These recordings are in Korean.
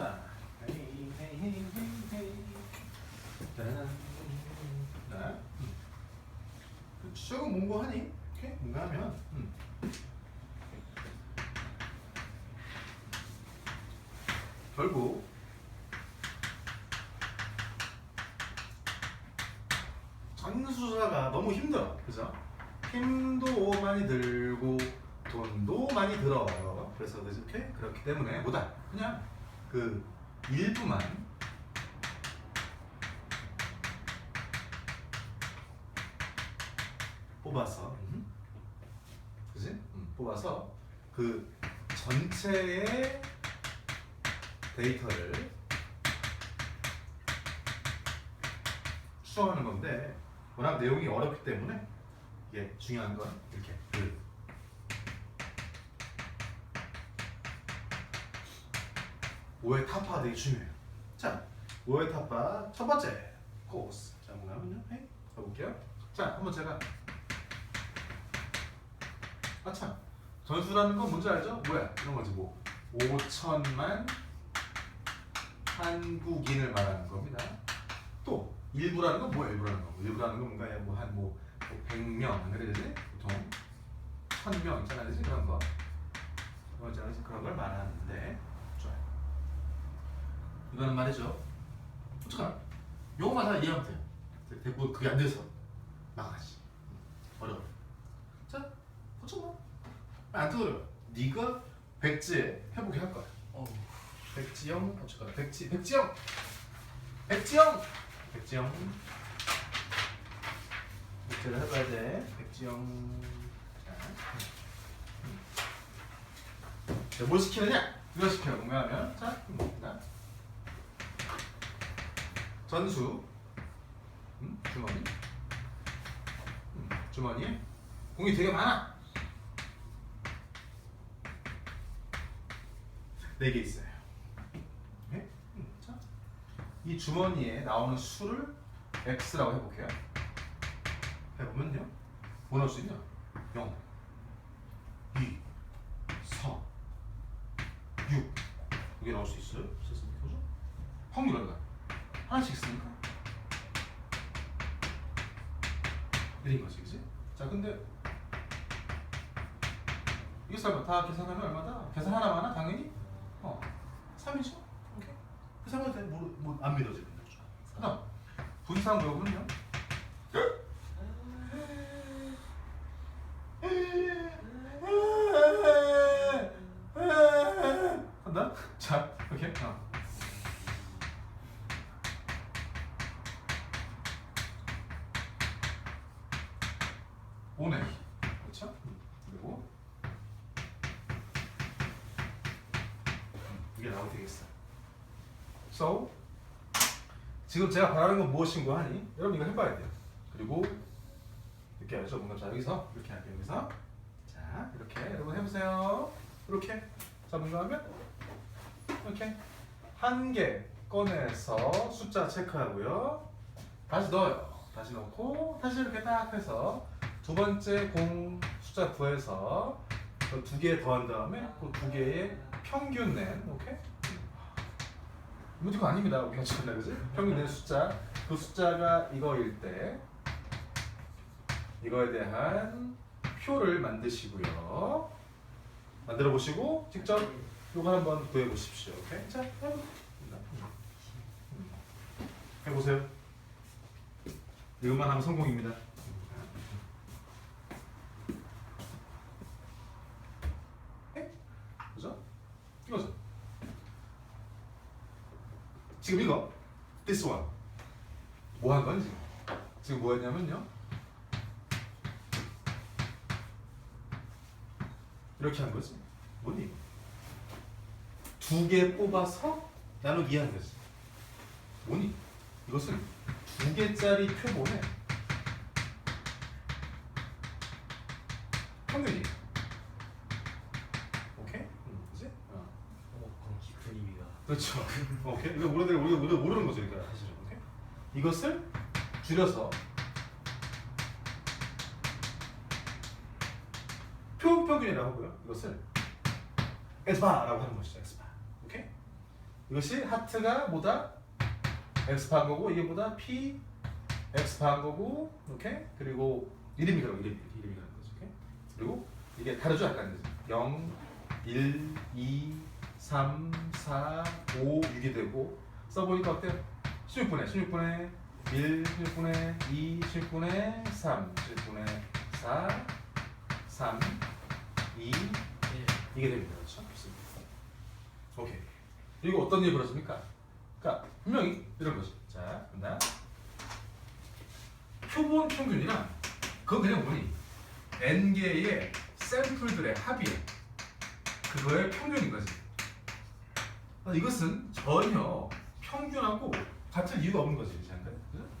자, 헤이 헤이 헤이 헤이. 짜란. 자, 음. 오케이. 음. 결국 전수사가 너무 힘들어. 그죠? 힘도 많이 들고 돈도 많이 들어. 그래서 이렇게 그렇기 때문에 뭐다? 그냥 그 일부만 뽑아서 음. 그지? 음, 뽑아서 그 전체의 데이터를 수정하는 건데 워낙 내용이 어렵기 때문에 이게 중요한 건 이렇게 그 오해 타파 되게 중요해요. 자, 오해 타파 첫 번째 코스. 자, 뭐냐면요. 네, 가볼게요. 자, 한번 제가 아 참 전수라는 건 뭔지 알죠? 뭐야? 이런 거지 뭐 5천만 한국인을 말하는 겁니다. 또 일부라는 건 뭐야? 일부라는 건 뭐, 일부라는 건 뭔가 뭐한뭐 100명 안 그래 되지? 보통 1000명 있잖아 되지? 그런 거. 그런 거걸 말하는데. 이거는 말이죠. 어떡하나? 요거만 다 이해하면 돼요. 대꾸 그게 안 돼서 나가지. 어려워. 자, 고쳐 뭐. 안 두드려. 네가 백지에 해보게 할 거야. 어. 백지영 어쩌까 백지 백지영 백지영 백지영 백지를 해봐야 돼. 백지영 자, 음. 자, 뭘 시키느냐? 이거 시켜요. 뭐냐면 자, 봅니다. 전수 음, 주머니 음, 주머니에 공이 되게 많아. 네 개 있어요. 네? 음, 자, 이 주머니에 나오는 수를 x라고 해볼게요. 해보면요, 뭐 나올 수 있냐? 0, 2, 4, 6 이게 나올 수 있어요? 있었습니까? 그죠? 확률 얼마? 하나씩 있으니까 1인 거지, 그지? 자, 근데 이게 설마 다 계산하면 얼마다? 계산 하나만 하 당연히 어, 3이죠? 오케이. 그 상황에 대해 뭐, 뭐안 믿어지는 거죠. 그다음 분산 구역은요. 5네. 그렇죠? 그리고 음, 이게 나오게 되겠어. So 지금 제가 바라는 건 무엇인고 하니 여러분 이거 해봐야 돼요. 그리고 이렇게 알죠? 뭔가 자 여기서 이렇게 할게요. 여기서 자 이렇게 여러분 해보세요. 이렇게 자 뭔가 하면 이렇게 한 개 꺼내서 숫자 체크하고요. 다시 넣어요. 다시 넣고 다시 이렇게 딱 해서 두 번째 공 숫자 구해서 그두개 더한 다음에 그 두 개의 평균 낸 오케이? 이거 아닙니다. 지금 그지? 평균 낸 숫자 그 숫자가 이거일 때 이거에 대한 표를 만드시고요. 만들어 보시고 직접 이거 한번 구해 보십시오. 오케이? 자, 해보- 해보세요. 이것만 하면 성공입니다. 네? 그죠? 이거죠. 지금 이거 this one 뭐 한 건지 지금 뭐 했냐면요 이렇게 한 거지 뭐니 두개 뽑아서 나누기 한 거지 뭐니 이것은 두 개짜리 표본에 평균이 오케이? 음, 그지? 어. 어, 그럼 기분이가. 그렇죠. 오케이. 이거 우리들 우리가 모르는 거죠, 그러니까 사실은. 오케이. 이것을 줄여서 표 평균이라고 하고요. 이것을 엑스바라고 하는 것이죠, 엑스바. 오케이. 이것이 하트가 뭐다? 반 거고 이게 뭐다? p 반 거고 이렇게 그리고 이름이 그런 이름 이름이 그런 거죠. 오케이? 그리고 이게 다르죠 약간 0, 1, 2, 3, 4, 5, 6이 되고 써보니까 어때요? 16분의 16분의 1, 16분의 2, 16분의 3, 16분의 4, 3, 2 이게 됩니다. 그렇죠? 오케이. 그리고 어떤 일이 벌어집니까? 그러니까 분명히 이런 거죠. 자, 간다. 표본 평균이랑 그건 그냥 뭐니? n 개의 샘플들의 합이야. 그거의 평균인 거지. 아, 이것은 전혀 평균하고 같은 이유가 없는 거지, 잠깐.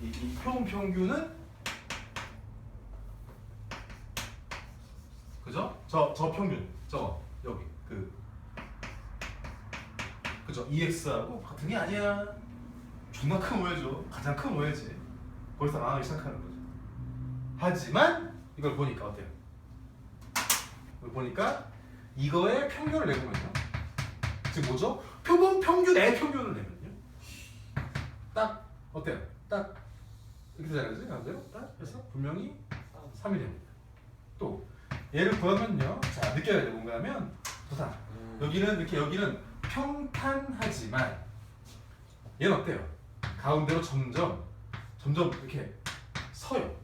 이, 이 표본 평균은 그죠? 저, 저 평균, 저 여기 그 그죠? EX하고 같은 게 아니야. 존나 큰 오해죠. 가장 큰 오해지. 거기서 망하기 시작하는 거죠. 하지만 이걸 보니까 어때요? 이걸 보니까 이거의 평균을 내보면요. 지금 뭐죠? 표본 평균의 평균을 내면요. 딱 어때요? 딱 이렇게 되는 거지? 안돼요? 딱 그래서 분명히 3이 됩니다. 또 얘를 구하면요. 자 느껴야 돼 뭔가 하면 부산 여기는 이렇게 여기는 평탄하지만 얘는 어때요? 가운데로 점점 점점 이렇게 서요.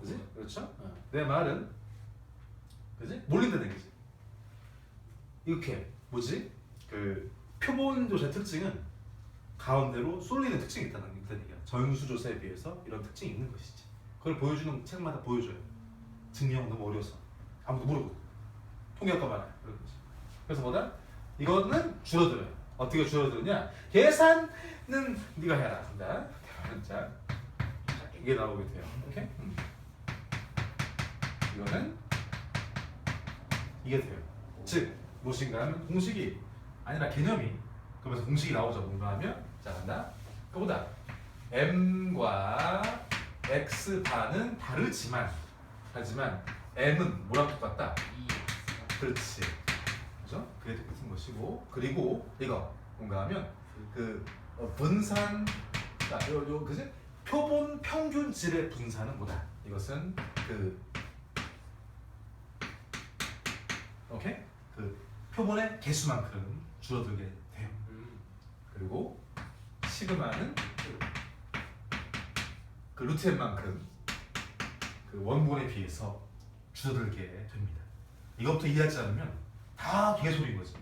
그지? 그렇죠? 어. 내 말은 그지? 몰린다는 얘기지. 이렇게 뭐지? 그 표본 조사의 특징은 가운데로 쏠리는 특징이 있다는 얘기야. 전수 조사에 비해서 이런 특징이 있는 것이지. 그걸 보여주는 책마다 보여줘요. 증명 너무 어려서 아무도 모르고 통계학과 거지. 그래서 뭐다? 이거는 줄어들어요. 어떻게 줄어드느냐? 계산은 네가 해라. 자, 자, 이게 나오게 돼요. 오케이? 음. 이거는 이게 돼요. 즉 무엇인가 하면 공식이 아니라 개념이 그러면서 공식이 나오죠. 뭔가 하면 자 간다. 그보다 m과 x 반은 다르지만 하지만 m은 뭐랑 똑같다? 그렇지. 그죠? 그게 똑같은 것이고 그리고 이거 뭔가 하면 그 어, 분산 자, 요, 요 그지? 표본 평균질의 분산은 뭐다? 이것은 그 오케이? 그 표본의 개수만큼 줄어들게 돼요. 그리고 시그마는 그 루트n만큼 그 원본에 비해서 줄어들게 됩니다. 이것부터 이해하지 않으면 다 개소리인 거지.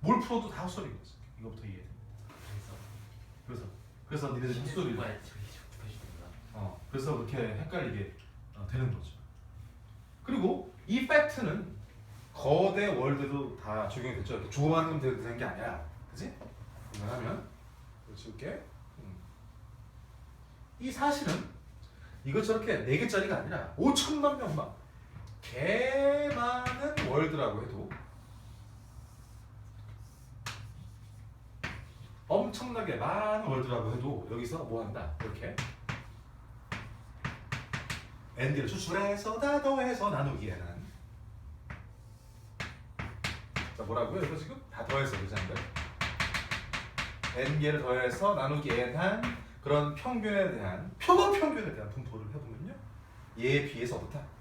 뭘 풀어도 다 헛소리인 거지. 이것부터 이해해. 그래서 그래서 니네들 헛소리를 어, 그래서 그렇게 헷갈리게 어, 되는 거죠. 그리고 이 팩트는 거대 월드도 다 적용이 됐죠. 조그만 놈 되는 게 아니야. 그지? 하면 지울게. 음. 이 사실은 이거 저렇게 네 개짜리가 아니라 5천만 명만 개 많은 월드라고 해도 엄청나게 많은 월드라고 해도 여기서 뭐 한다 이렇게 n개를 추출해서 다 더해서 나누기에는 자 뭐라고요? 이거 지금 다 더해서 그잖아요 n개를 더해서 나누기에 대한 그런 평균에 대한 표본 평균에 대한 분포를 해보면요 얘에 비해서 어떻다?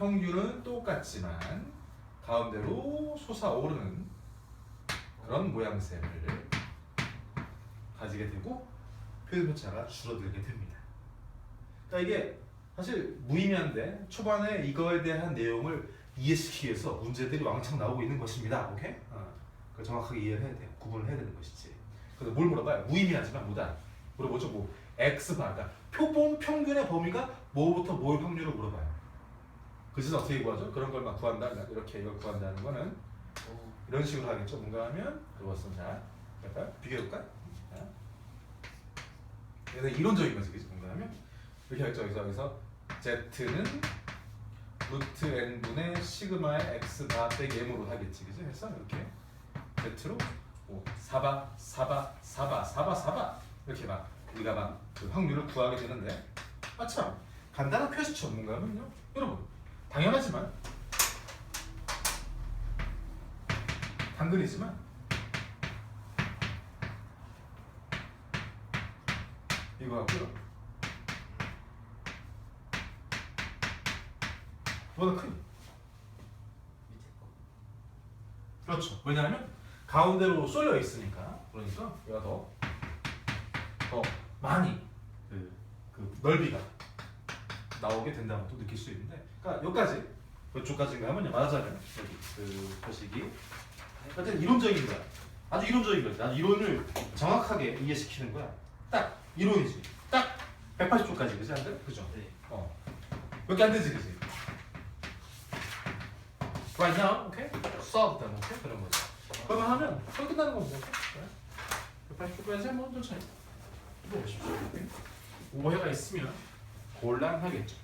평균은 똑같지만 가운데로 솟아오르는 그런 모양새를 가지게 되고 표현표차가 줄어들게 됩니다. 그러니까 이게 사실 무의미한데 초반에 이거에 대한 내용을 이해시키기 위해서 문제들이 왕창 나오고 있는 것입니다. 오케이? 어, 그걸 정확하게 이해를 해야 돼요. 구분을 해야 되는 것이지. 그래서 뭘 물어봐요? 무의미하지만 뭐다? 물어보죠. 뭐 x 바 그러니까 표본 평균의 범위가 뭐부터 뭘 확률을 물어봐요. 그래서 어떻게 구하죠? 그런 걸 막 구한다. 이렇게 이걸 구한다는 거는 이런 식으로 하겠죠. 뭔가 하면 그것은 자, 약간 비교해볼까? 자. 그래서 이론적인 거지, 그지? 뭔가 하면 이렇게 하겠죠. 여기서 여기서 z는 루트 n 분의 시그마의 x 바 빼기 m으로 하겠지, 그지? 그래서 이렇게 z로 뭐 사바, 사바, 사바, 사바, 사바 이렇게 막 우리가 막 그 확률을 구하게 되는데 아참 간단한 퀘스천 뭔가 하면요, 여러분 당연하지만 당근이지만 이거 하고요. 뭐다 큰. 그렇죠. 왜냐하면 가운데로 쏠려 있으니까. 그러니까 얘가 더, 더 많이 그, 그 넓이가 나오게 된다고 또 느낄 수 있는데 그러니까 여기까지, 이쪽까지인가 하면요. 말하자면 여기 그 표식이 하여튼 이론적인 거야. 아주 이론적인 거지. 아주 이론을 정확하게 이해시키는 거야. 딱 이론이지. 딱 180도까지 그지 안 돼? 그죠? 네. 어. 몇개 안 되지, 그지? Right now, okay? Solve them, okay? 그런 거지. 그러면 하면 그럼 끝나는 건 뭐죠? 180도까지 한번 천천히. 해보십시오. 오해가 있으면 곤란하겠죠.